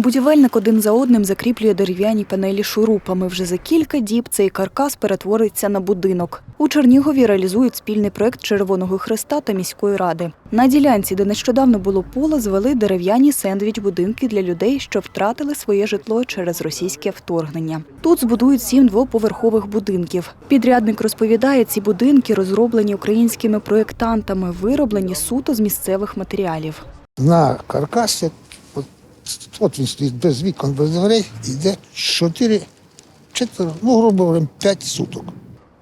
Будівельник один за одним закріплює дерев'яні панелі шурупами. Вже за кілька діб цей каркас перетвориться на будинок. У Чернігові реалізують спільний проект Червоного Хреста та міської ради. На ділянці, де нещодавно було поле, звели дерев'яні сендвіч-будинки для людей, що втратили своє житло через російське вторгнення. Тут збудують сім двоповерхових будинків. Підрядник розповідає, ці будинки розроблені українськими проєктантами, вироблені суто з місцевих матеріалів. На каркасі, от, він стоїть без вікон, без дверей, йде 4, 4, ну, грубо говоря, 5 суток.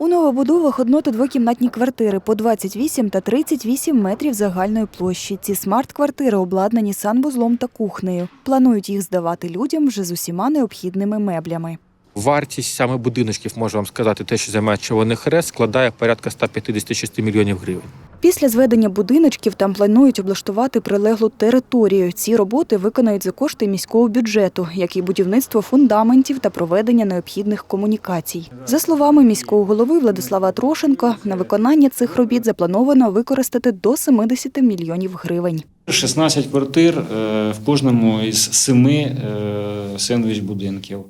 У новобудовах одно- та двокімнатні квартири по 28 та 38 метрів загальної площі. Ці смарт-квартири обладнані санвузлом та кухнею. Планують їх здавати людям вже з усіма необхідними меблями. Вартість саме будиночків, можу вам сказати, те, що займає Червоний Хрест, складає порядка 156 мільйонів гривень. Після зведення будиночків там планують облаштувати прилеглу територію. Ці роботи виконають за кошти міського бюджету, як і будівництво фундаментів та проведення необхідних комунікацій. За словами міського голови Владислава Трошенко, на виконання цих робіт заплановано використати до 70 мільйонів гривень. 16 квартир е, в кожному із семи сендвіч будинків.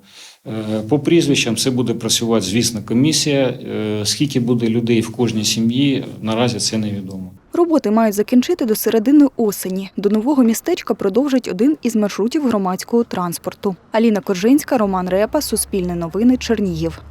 Е, По прізвищам це буде працювати, звісно, комісія. Е, Скільки буде людей в кожній сім'ї, наразі це невідомо. Роботи мають закінчити до середини осені. До нового містечка продовжать один із маршрутів громадського транспорту. Аліна Коржинська, Роман Репа, Суспільне новини, Чернігів.